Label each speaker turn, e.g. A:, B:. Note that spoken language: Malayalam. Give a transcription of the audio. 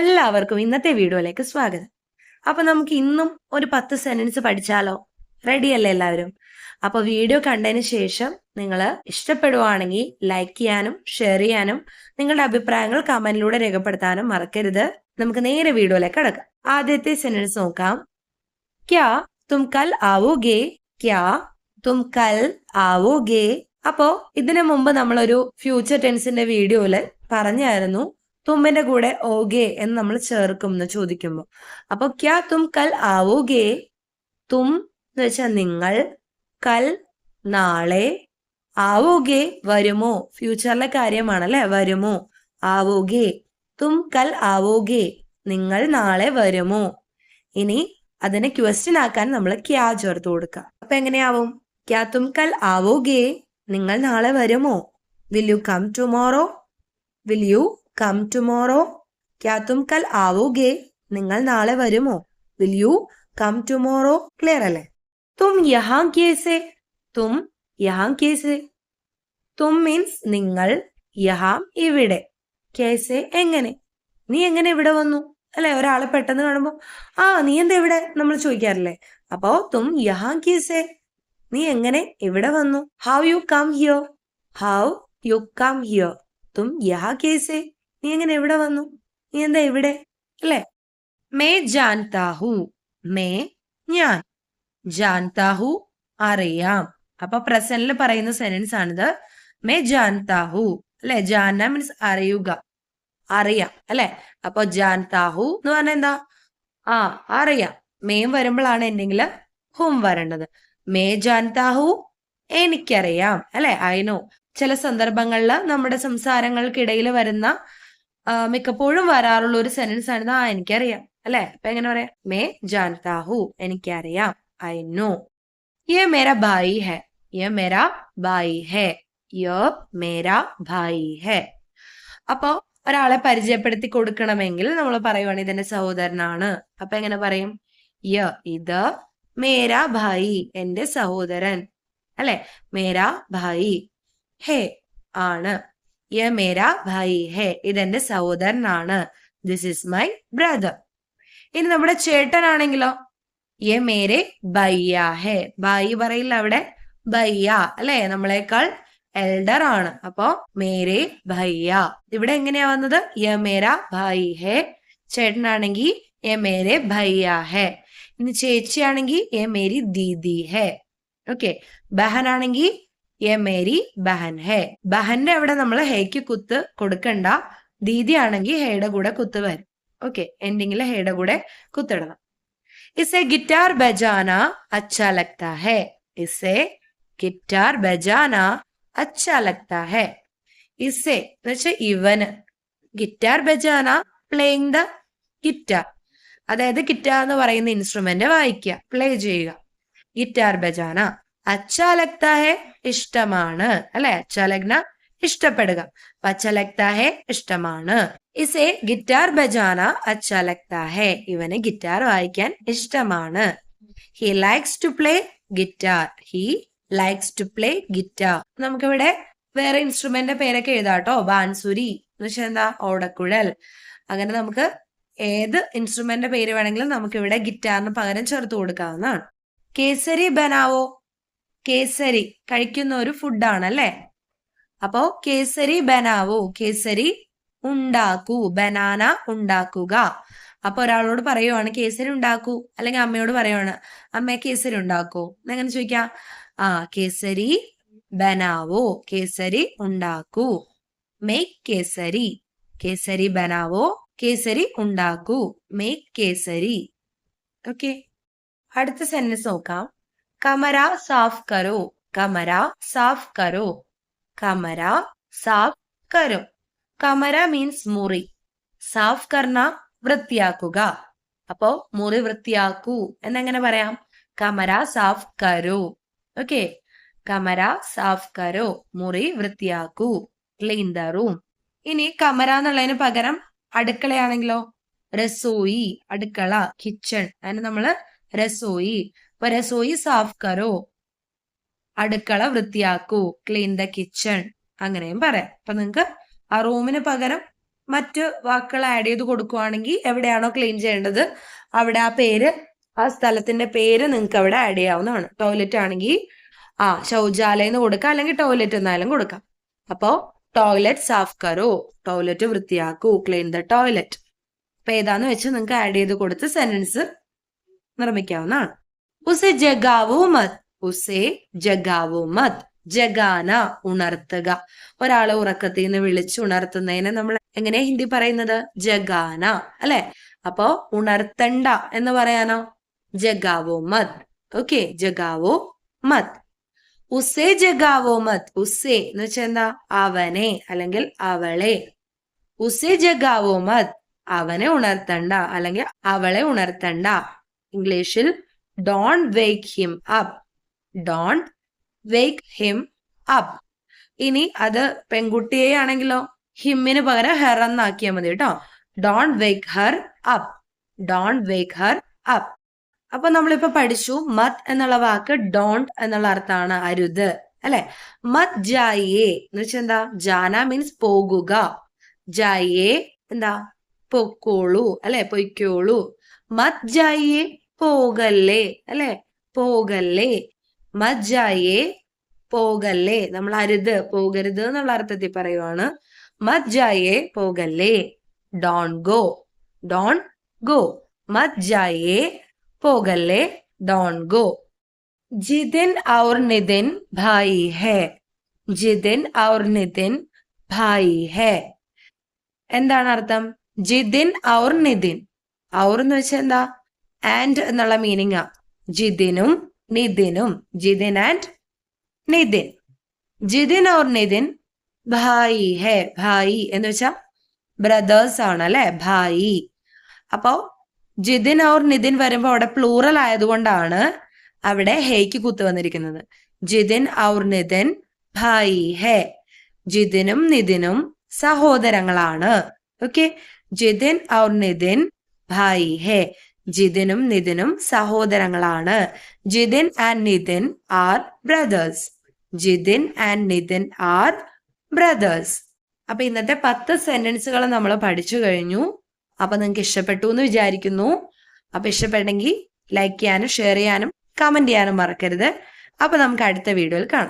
A: എല്ലാവർക്കും ഇന്നത്തെ വീഡിയോയിലേക്ക് സ്വാഗതം. അപ്പൊ നമുക്ക് ഇന്നും ഒരു പത്ത് സെന്റൻസ് പഠിച്ചാലോ? റെഡിയല്ലേ എല്ലാവരും? അപ്പൊ വീഡിയോ കണ്ടതിന് ശേഷം നിങ്ങൾ ഇഷ്ടപ്പെടുവാണെങ്കിൽ ലൈക്ക് ചെയ്യാനും ഷെയർ ചെയ്യാനും നിങ്ങളുടെ അഭിപ്രായങ്ങൾ കമന്റിലൂടെ രേഖപ്പെടുത്താനും മറക്കരുത്. നമുക്ക് നേരെ വീഡിയോയിലേക്ക് കടക്കാം. ആദ്യത്തെ സെന്റൻസ് നോക്കാം. ക്യാ തും കൽ ആവോഗേ ക്യാ തും കൽ ആവോഗേ അപ്പോ ഇതിനു മുമ്പ് നമ്മളൊരു ഫ്യൂച്ചർ ടെൻസിന്റെ വീഡിയോയിൽ പറഞ്ഞായിരുന്നു. തുമ്മിന്റെ കൂടെ ഓഗേ എന്ന് നമ്മൾ ചേർക്കും എന്ന് ചോദിക്കുമ്പോൾ അപ്പൊ ക്യാ തും കൽ ആവോഗേ തും എന്ന് വെച്ചാൽ നിങ്ങൾ കൽ നാളെ ആവോഗേ വരുമോ? ഫ്യൂച്ചറിലെ കാര്യമാണ് അല്ലെ വരുമോ? ആവോഗേ തും കൽ ആവോഗേ നിങ്ങൾ നാളെ വരുമോ? ഇനി അതിനെ ക്വസ്റ്റ്യൻ ആക്കാൻ നമ്മൾ ക്യാ ചേർത്ത് കൊടുക്കുക അപ്പൊ എങ്ങനെയാവും? ക്യാ തും കൽ ആവോഗേ നിങ്ങൾ നാളെ വരുമോ? Will you come tomorrow will you come tomorrow ക്യാ തും കൽ ആവോഗേ നിങ്ങൾ നാളെ വരുമോ? Will you come tomorrow clear അല്ലേ? തും യഹാം കേസെ. തും യഹാം കേസെ. തും മീൻസ് നിങ്ങൾ യഹാം ഇവിടെ. കേസെ എങ്ങനെ? നീ എങ്ങനെ ഇവിടെ വന്നു? അല്ലെ? ഒരാളെ പെട്ടെന്ന് കാണുമ്പോ ആ നീ എന്താ ഇവിടെ? നമ്മൾ ചോദിക്കാറില്ലേ? അപ്പോ തും യഹാം കേസെ. നീ എങ്ങനെ ഇവിടെ വന്നു? How you come here how you come here തും യഹാ കേസെ. നീ എങ്ങനെ എവിടെ വന്നു? നീ എന്താ ഇവിടെ? അല്ലേ? മേ ജാൻതാഹു. മേ ഞാൻ. ജാൻതാഹു അറിയാം. അപ്പൊ പ്രസന്റിൽ പറയുന്ന സെന്റൻസ് ആണിത്. മേ ജാൻതാഹു. അല്ലെ? ജാന മീൻസ് അറിയുക. അറിയാം. അല്ലെ? അപ്പൊ ജാൻതാഹു എന്ന് പറഞ്ഞാൽ എന്താ? ആ അറിയാം. മേം വരുമ്പോഴാണ് എന്തെങ്കിലും? ഹും വരേണ്ടത്. മേ ജാൻതാഹു എനിക്കറിയാം. അല്ലെ? ഐ നോ ചില സന്ദർഭങ്ങളിൽ നമ്മുടെ സംസാരങ്ങൾക്കിടയിൽ വരുന്ന മിക്കപ്പോഴും വരാറുള്ള ഒരു സെന്റൻസ് ആണ് ആ എനിക്കറിയാം. അല്ലെ? അപ്പൊ എങ്ങനെ പറയാം? മേ ജാൻതാഹു എനിക്കറിയാം. ഐ നോ യെ മേര ഭായി ഹെ. യെ മേര ഭായി ഹെ. യോ മേര ഭായി ഹെ. അപ്പോ ഒരാളെ പരിചയപ്പെടുത്തി കൊടുക്കണമെങ്കിൽ നമ്മൾ പറയുവാണ് ഇതെന്റെ സഹോദരനാണ്. അപ്പൊ എങ്ങനെ പറയും? യ ഇത് മേര ഭായി എന്റെ സഹോദരൻ. അല്ലെ? മേര ഭായി ഹേ ആണ്. യ മേര ഭായി ഹേ. ഇതെന്റെ സഹോദരനാണ്. ദിസ് ഇസ് മൈ ബ്രദർ ഇനി നമ്മുടെ ചേട്ടനാണെങ്കിലോ? യ മേരെ ബയ്യ ഹേ. ബായി പറയില്ല അവിടെ. ബയ്യ അല്ലെ? നമ്മളെക്കാൾ എൽഡർ ആണ്. അപ്പോ മേരെ ഭയ്യ ഇവിടെ എങ്ങനെയാ വന്നത്? യ മേര ഭായി ഹേ. ചേട്ടനാണെങ്കിൽ യ മേരെ ഭയ്യ ഹേ. ഇനി ചേച്ചിയാണെങ്കിൽ യ മേരി ദീദി ഹേ. ഓക്കെ ബഹനാണെങ്കിൽ യ മേരി ബഹൻ ഹേ. ബഹന്റെ അവിടെ നമ്മൾ ഹേക്ക് കുത്ത് കൊടുക്കണ്ട. ദീദി ആണെങ്കിൽ ഹേയുടെ കൂടെ കുത്ത് വരും. ഓക്കെ എൻഡിങ്ങിൽ ഹേയുടെ കൂടെ കുത്തിടണം. ഇസെ ഗിറ്റാർ ബജാന അച്ഛാ ലഗ്താ ഹേ ഇസെ ഗിറ്റാർ ബജാന അച്ഛാ ലഗ്താ ഹേ ഇസെ എന്ന് വെച്ചാൽ ഇവന്. ഗിറ്റാർ ബജാന പ്ലേയിങ് ദ ഗിറ്റാർ അതായത് ഗിറ്റാർ എന്ന് പറയുന്ന ഇൻസ്ട്രുമെന്റ് വായിക്കുക പ്ലേ ചെയ്യുക. ഗിറ്റാർ ബജാന അച്ഛാ ലഗ്താ ഇഷ്ടമാണ്. അല്ലെ? അച്ഛാ ലഗ്ന ഇഷ്ടപ്പെടുക. അച്ഛാ ലഗ്താ ഇഷ്ടമാണ്. ഇസെ ഗിറ്റാർ ബജാന അച്ഛാ ലഗ്താ ഇവന് ഗിറ്റാർ വായിക്കാൻ ഇഷ്ടമാണ്. He likes to play guitar he likes to play guitar നമുക്കിവിടെ വേറെ ഇൻസ്ട്രുമെന്റിന്റെ പേരൊക്കെ എഴുതാട്ടോ ബാൻസുരി എന്ന് വെച്ചാൽ എന്താ? ഓടക്കുഴൽ. അങ്ങനെ നമുക്ക് ഏത് ഇൻസ്ട്രുമെന്റിന്റെ പേര് വേണമെങ്കിലും നമുക്ക് ഇവിടെ ഗിറ്റാറിന് പകരം ചേർത്ത് കൊടുക്കാവുന്നതാണ്. കേസരി ബനാവോ? കേസരി കഴിക്കുന്ന ഒരു ഫുഡാണ് അല്ലേ അപ്പോ കേസരി ബനാവോ കേസരി ഉണ്ടാക്കൂ ബനാന ഉണ്ടാക്കുക. അപ്പൊ ഒരാളോട് പറയുവാണ് കേസരി ഉണ്ടാക്കൂ. അല്ലെങ്കിൽ അമ്മയോട് പറയുവാണ് അമ്മ കേസരി ഉണ്ടാക്കൂ. എന്നെങ്ങനെ ചോദിക്കാം? ആ കേസരി ബനാവോ കേസരി ഉണ്ടാക്കൂ. മേക്ക് കേസരി. കേസരി ബനാവോ കേസരി ഉണ്ടാക്കൂ. മേക്ക് കേസരി. ഓക്കെ. അടുത്ത സെന്റൻസ് നോക്കാം. കമര സാഫ് കരോ. കമര സാഫ് കരോ. കമര സാഫ് കരോ. കമര മീൻസ് മുറി. സാഫ് കർണ വൃത്തിയാക്കുക. അപ്പോ മുറി വൃത്തിയാക്കൂ. എന്നെങ്ങനെ പറയാം? കമര സാഫ് കരോ. ഓക്കെ. കമര സാഫ് കരോ. മുറി വൃത്തിയാക്കൂ. ക്ലീൻ ദ റൂം ഇനി കമര എന്നുള്ളതിന് പകരം അടുക്കളയാണെങ്കിലോ? രസോയി അടുക്കള കിച്ചൺ അതിന് നമ്മൾ രസോയി. രസോയി സാഫ് കരോ? അടുക്കള വൃത്തിയാക്കൂ. Clean the kitchen. അങ്ങനെയും പറയാം. അപ്പൊ നിങ്ങക്ക് ആ റൂമിന് പകരം മറ്റ് വാക്കുകൾ ആഡ് ചെയ്ത് കൊടുക്കുവാണെങ്കിൽ എവിടെയാണോ ക്ലീൻ ചെയ്യേണ്ടത് അവിടെ ആ പേര് ആ സ്ഥലത്തിന്റെ പേര് നിങ്ങൾക്ക് അവിടെ ആഡ് ചെയ്യാവുന്നതാണ്. ടോയ്ലറ്റ് ആണെങ്കിൽ ആ ശൗചാലയം എന്ന് കൊടുക്കാം. അല്ലെങ്കിൽ ടോയ്ലറ്റ് എന്നാലും കൊടുക്കാം. അപ്പോ ടോയ്ലറ്റ് സാഫ് കറോ ടോയ്ലറ്റ് വൃത്തിയാക്കൂ. ക്ലീൻ ദ ടോയ്ലറ്റ് അപ്പൊ ഏതാന്ന് വെച്ച് നിങ്ങൾക്ക് ആഡ് ചെയ്ത് കൊടുത്ത് സെന്റൻസ് നിർമ്മിക്കാവുന്നതാണ്. ഉസെ ജഗാവോ മത്. ഉസെ ജഗാവോ മത്. ജഗാന ഉണർത്തുക. ഒരാളെ ഉറക്കത്തിൽ നിന്ന് വിളിച്ച് ഉണർത്തുന്നതിനെ നമ്മൾ എങ്ങനെ ഹിന്ദി പറയുന്നത്? ജഗാന അല്ലെ? അപ്പോ ഉണർത്തണ്ട എന്ന് പറയാനോ? ജഗാവോ മത്. ഓക്കെ ജഗാവോ മത്. ഉസേ ജഗാവോ മത്. ഉസേ എന്ന് വെച്ചാൽ എന്താ? അവനെ അല്ലെങ്കിൽ അവളെ. ഉസേ ജഗാവോ മത്. അവനെ ഉണർത്തണ്ട അല്ലെങ്കിൽ അവളെ ഉണർത്തണ്ട. ഇംഗ്ലീഷിൽ don't wake him up don't wake him up ഇനി അത് പെൺകുട്ടിയെ ആണെങ്കിലോ ഹിമ്മിന് പകരം ഹെർ എന്നാക്കിയാൽ മതി കേട്ടോ. Don't wake her up don't wake her up അപ്പൊ നമ്മളിപ്പോ പഠിച്ചു മത് എന്നുള്ള വാക്ക് ഡോണ്ട് എന്നുള്ള അർത്ഥമാണ് അരുത് അല്ലെ? മത് ജായേ എന്ന് വെച്ചാൽ എന്താ? ജാന മീൻസ് പോകുക. ജായേ എന്താ? പൊക്കോളൂ അല്ലെ? പൊയ്ക്കോളൂ. മത് ജായേ പോകല്ലേ അല്ലെ? പോകല്ലേ മജ്ജായേ പോകല്ലേ. നമ്മൾ അരുത് പോകരുത് എന്നുള്ള അർത്ഥത്തിൽ പറയുവാണ്. മജ്ജായേ പോകല്ലേ ഡോൺ ഗോ ഡോൺ ഗോ. മജ്ജായേ പോകല്ലേ ഡോൺ ഗോ. ജിതിൻ ഔർ നിതിൻ ഭായി ഹേ. ജിതിൻ ഔർ നിതിൻ ഭായി ഹേ. എന്താണ് അർത്ഥം? ജിതിൻ ഔർ നിതിൻ. ഔർ എന്ന് വെച്ചാൽ എന്താ? ആൻഡ് എന്നുള്ള മീനിങ് ജിതിനും നിതിനും ജിതിൻ ആൻഡ് നിതിൻ. ജിതിൻ ഓർ നിതിൻ? ഭായി ഹേ ഭായി എന്ന് വെച്ചാ ബ്രദേഴ്സ് ആണ് അല്ലെ? ഭായി. അപ്പോ ജിതിൻ ഓർ നിതിൻ വരുമ്പോ അവിടെ പ്ലൂറൽ ആയതുകൊണ്ടാണ് അവിടെ ഹേക്ക് കുത്തു വന്നിരിക്കുന്നത്. ജിതിൻ ഔർ നിതിൻ ഭായി ഹേ. ജിതിനും നിതിനും സഹോദരങ്ങളാണ്. ഓക്കെ ജിതിൻ ഔർ നിതിൻ ഭായി ഹേ. ജിതിനും നിതിനും സഹോദരങ്ങളാണ്. Jithin and Nithin are brothers. Jithin and Nithin are brothers. അപ്പൊ ഇന്നത്തെ പത്ത് സെന്റൻസുകൾ നമ്മൾ പഠിച്ചു കഴിഞ്ഞു. അപ്പൊ നിങ്ങൾക്ക് ഇഷ്ടപ്പെട്ടു എന്ന് വിചാരിക്കുന്നു. അപ്പൊ ഇഷ്ടപ്പെട്ടെങ്കിൽ ലൈക്ക് ചെയ്യാനും ഷെയർ ചെയ്യാനും കമന്റ് ചെയ്യാനും മറക്കരുത്. അപ്പൊ നമുക്ക് അടുത്ത വീഡിയോയിൽ കാണാം.